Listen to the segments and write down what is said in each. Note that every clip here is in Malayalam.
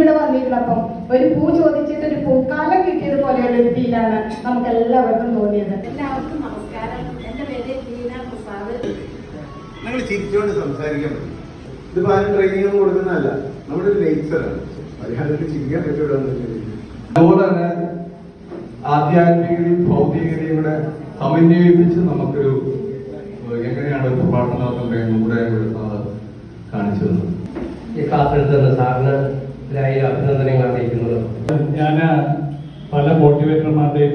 ഇന്നിവിടെ വന്നിരുന്നപ്പം ഒരു പൂ ചോദിച്ചിട്ട് ഒരു പൂക്കാലം കിട്ടിയത് പോലെയുള്ള ഒരു ഫീലാണ് നമുക്ക് എല്ലാവർക്കും തോന്നിയത് എല്ലാവർക്കും നമസ്കാരം. എന്റെ പേര് ലീന പ്രസാദ്. നിങ്ങൾ ചിരിച്ചുകൊണ്ട് സംസാരിക്കാൻ പറ്റും. ഇതിപ്പോ ആരും ട്രെയിനിങ് കൊടുക്കുന്നതല്ല. നമ്മുടെ ഒരു നേച്ചറാണ് മലയാളത്തിൽ ചിരിക്കാൻ പറ്റുള്ളൂ അതുപോലെ തന്നെ ആധ്യാത്മികതയും ഭൗതികതയും കൂടെ സമന്വയിപ്പിച്ച് നമുക്കൊരു എങ്ങനെയാണ് ഒരു പ്രഭാഷണത്തിന്റെ കൂടെ കാണിച്ചു തന്നത്? ഈ ക്ലാസ് സാറിന് അഭിനന്ദനങ്ങൾ അറിയിക്കുന്നത്. ഞാൻ പല മോട്ടിവേറ്റർമാരുടെയും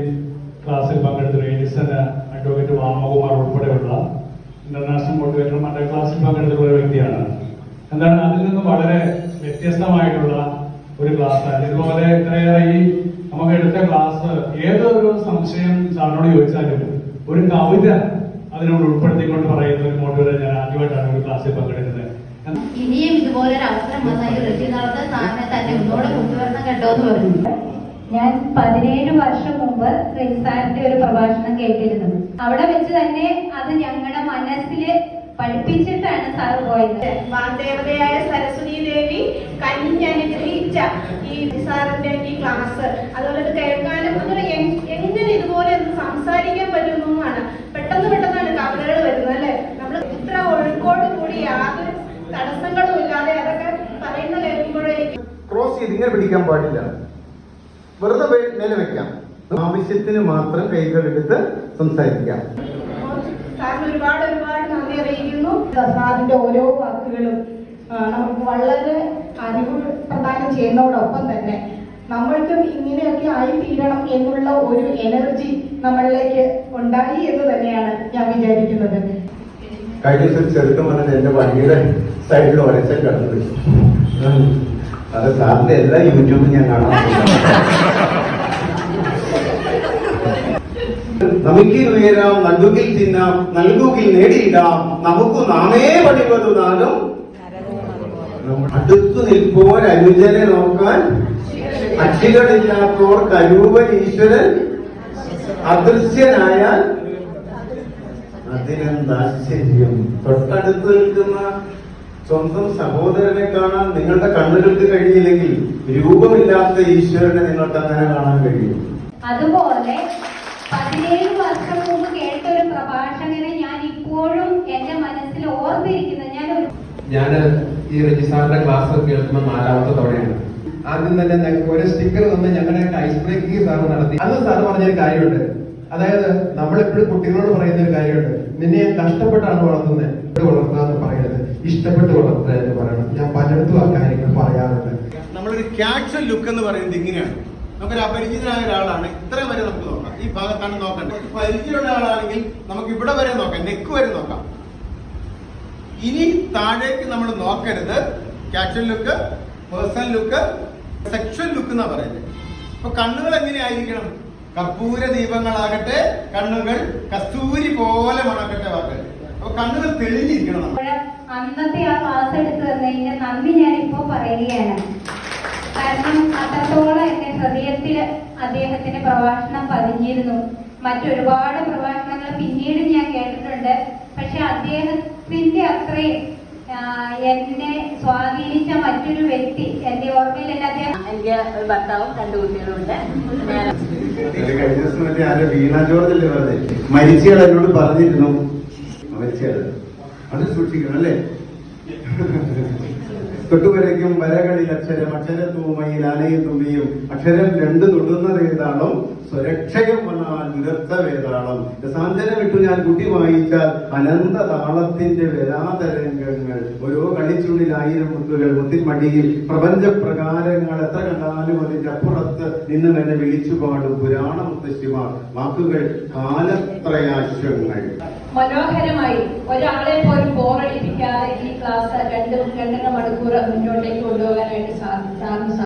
ക്ലാസ്സിൽ പങ്കെടുത്തു. എഡിസൺ അഡ്വക്കേറ്റ് വാമകുമാർ ഉൾപ്പെടെയുള്ള ഇന്റർനാഷണൽ മോട്ടിവേറ്റർമാരുടെ ക്ലാസ്സിൽ പങ്കെടുത്തിട്ടുള്ള ഒരു വ്യക്തിയാണ്. എന്താണ്? അതിൽ നിന്നും വളരെ വ്യത്യസ്തമായിട്ടുള്ള ഒരു ക്ലാസ്സാണ്. ഇതുപോലെ ഇത്രയേറെ ഈ നമുക്ക് എടുത്ത ക്ലാസ് ഏതൊരു സംശയം സാറിനോട് ചോദിച്ചാലും ഒരു കവിത അതിനോട് ഉൾപ്പെടുത്തിക്കൊണ്ട് പറയുന്ന ഒരു മോട്ടിവേറ്റർ ഞാൻ ആദ്യമായിട്ടാണ് ഒരു ക്ലാസ്സിൽ പങ്കെടുക്കുന്നത്. ഇനിയും ഇതുപോലെ ഒരു അവസരം വന്നാൽ ഈ രക്ഷിതാർത്ഥ സാറിനെ തന്നെ ഒന്നുകൂടെ കൊണ്ടുവരണം കേട്ടോ എന്ന് ഞാൻ പതിനേഴ് വർഷം മുമ്പ് റിൻസാറിന്റെ ഒരു പ്രഭാഷണം കേട്ടിരുന്നു. അവിടെ വെച്ച് തന്നെ അത് ഞങ്ങളുടെ മനസ്സിൽ പഠിപ്പിച്ചിട്ടാണ് സാർ പോയത്. വാഗ്ദേവതയായ സരസ്വതി ദേവി കനിഞ്ഞനുഗ്രഹിച്ച ഈ സാറിന്റെ ഈ ക്ലാസ്. അതുപോലെ കേൾക്കാനും അങ്ങനെ എങ്ങനെ ഇതുപോലെ സംസാരിക്കാൻ പറ്റുന്നു പെട്ടെന്ന് പെട്ടെന്നാണ് ഇങ്ങനെ പിടിക്കാൻ പാടില്ല. വെറുതെ നിലവെക്കാം വെക്കാം. ആവശ്യത്തിന് മാത്രം കൈകൾ എടുത്ത് സംസാരിക്കാം. ഒരുപാട് ഒരുപാട് നന്ദി അറിയിക്കുന്നു. സാറിന്റെ ഓരോ വാക്കുകളും നമുക്ക് വളരെ അറിവ് പ്രദാനം ചെയ്യുന്നതോടൊപ്പം തന്നെ നമ്മൾക്കും ഇങ്ങനെയൊക്കെ ആയി തീരണം എന്നുള്ള ഒരു എനർജി നമ്മളിലേക്ക് ഉണ്ടായി എന്ന് തന്നെയാണ് ഞാൻ വിചാരിക്കുന്നത്. കഴിഞ്ഞ ദിവസം ചെറുക്കം വന്നത് എന്റെ വണ്ടിയുടെ സൈഡിൽ കടന്നു. അത് സാറിന്റെ എല്ലാ യൂട്യൂബും ഞാൻ കാണാം നമുക്കിൽ ഉയരാം നൽകുകിൽ തിന്നാം നൽകുകിൽ നേടിയിടാം നമുക്ക് നാമേ പണിവതു നാലും. അടുത്തു നിൽപ്പോർ അനുജനെ നോക്കാൻ അക്ഷികളില്ലാത്തോർ കരൂപൻ ഈശ്വരൻ അദൃശ്യനായാൽ അതിനെന്താശ്ചര്യം. തൊട്ടടുത്ത് നിൽക്കുന്ന സ്വന്തം സഹോദരനെ കാണാൻ നിങ്ങളുടെ കണ്ണുകൾക്ക് കഴിയില്ലെങ്കിൽ രൂപമില്ലാത്ത ഈശ്വരനെ നിങ്ങൾക്ക് അങ്ങനെ കാണാൻ കഴിയും. അതുപോലെ പതിനേഴ് വർഷം മുമ്പ് കേട്ട ഒരു പ്രഭാഷകനെ ഞാൻ ഇപ്പോഴും എന്റെ മനസ്സിൽ ഓർത്തിരിക്കുന്നത് ഞാൻ ഞാൻ ഈ രജിസാറിന്റെ ക്ലാസ് കേൾക്കുന്ന നാലാമത്തെ തവണയാണ്. ആദ്യം തന്നെ ഞങ്ങൾക്ക് ഒരു സ്റ്റിക്കർ തന്ന് ഞങ്ങളുടെ ഐസ് ബ്രേക്കിംഗ് സാർ നടത്തി. അന്ന് സാർ പറഞ്ഞൊരു കാര്യമുണ്ട്. അതായത് നമ്മളെപ്പോഴും കുട്ടികളോട് പറയുന്ന ഒരു കാര്യമുണ്ട്. നിന്നെ ഞാൻ കഷ്ടപ്പെട്ടാണ് വളർത്തുന്നത് വളർത്തുക ഇഷ്ടപ്പെട്ട് വളർത്തുക എന്ന് പറയണം. ഞാൻ പലയിടത്തും ആ കാര്യങ്ങൾ പറയാറുണ്ട്. നമ്മളൊരു ക്യാപ്ഷൻ ലുക്ക് എന്ന് പറയുന്നത് ഇങ്ങനെയാണ്. നമുക്കൊരു അപരിചിതനായ ഒരാളാണ് ഇത്രയും വരെ നമുക്ക് നോക്കാം. ഈ ഭാഗത്താണ് നോക്കേണ്ടത്. പരിചയമുള്ള ആളാണെങ്കിൽ നമുക്ക് ഇവിടെ വരെ നോക്കാം നെക്ക് വരെ നോക്കാം. ഇനി താഴേക്ക് നമ്മൾ നോക്കരുത്. Caption look personal look sexual look എന്നാ പറയുന്നത്. അപ്പൊ കണ്ണുകൾ എങ്ങനെയായിരിക്കണം? കർപ്പൂര ദീപങ്ങളാകട്ടെ കണ്ണുകൾ കസ്തൂരി പോലെ മണക്കട്ടെ വാക്കട്ടെ അപ്പൊ കണ്ണുകൾ തെളിഞ്ഞിരിക്കണം. നമ്മൾ അന്നത്തെ ആ ക്ലാസ് എടുത്തു തന്നതിന്റെ നന്ദി ഞാൻ ഇപ്പോ പറയുകയാണ്. കാരണം അത്രത്തോളം എന്റെ ഹൃദയത്തിൽ അദ്ദേഹത്തിന്റെ പ്രഭാഷണം പതിഞ്ഞിരുന്നു. മറ്റൊരുപാട് പ്രഭാഷണങ്ങൾ പിന്നീട് ഞാൻ കേട്ടിട്ടുണ്ട്. പക്ഷെ അദ്ദേഹത്തിന്റെ അത്രയും എന്നെ സ്വാധീനിച്ച മറ്റൊരു വ്യക്തി എന്റെ ഓർമ്മയിൽ അദ്ദേഹം എനിക്ക് ഒരു ഭർത്താവും രണ്ട് കുട്ടികളുണ്ട് കഴിഞ്ഞ ദിവസം മറ്റേ ആരോ വീണ ജോർജ് അല്ലേ പറഞ്ഞത് മരിച്ചയാൾ എന്നോട് പറഞ്ഞിരുന്നു. മരിച്ചയാൾ. അത് സൂക്ഷിക്കണം അല്ലേ? തൊട്ടുവരയ്ക്കും വരകളിൽ അക്ഷരം അക്ഷര തൂമയിൽ അലയും തുമ്പിയും അക്ഷരം രണ്ട് തൊടുന്നത് ഏതാണോ? സ്വരക്ഷയം വന്നാൽ ദുരത്ത വേതാളം രസാന്തരം വിട്ടു ഞാൻ കുട്ടി വായിച്ചാൽ അനന്ത താളത്തിന്റെ വരാതരംഗങ്ങൾ. ഓരോ കളിച്ചുള്ളിൽ ആയിരം മുത്തുകൾ. മുത്തിൻമടിയിൽ പ്രപഞ്ച പ്രകാരങ്ങൾ എത്ര കണ്ടാലും അതിന്റെ അപ്പുറത്ത് നിന്നും എന്നെ വിളിച്ചു പാടും പുരാണ മുത്തശ്ശിമാർ. വാക്കുകൾ കാലത്രയാശങ്ങൾ മനോഹരമായി ഒരാളെ പോലും ബോറടിപ്പിക്കാതെ ഈ ക്ലാസ് രണ്ട് രണ്ടര മണിക്കൂർ മുന്നോട്ടേക്ക് കൊണ്ടുപോകാനായിട്ട് സാധിച്ചു.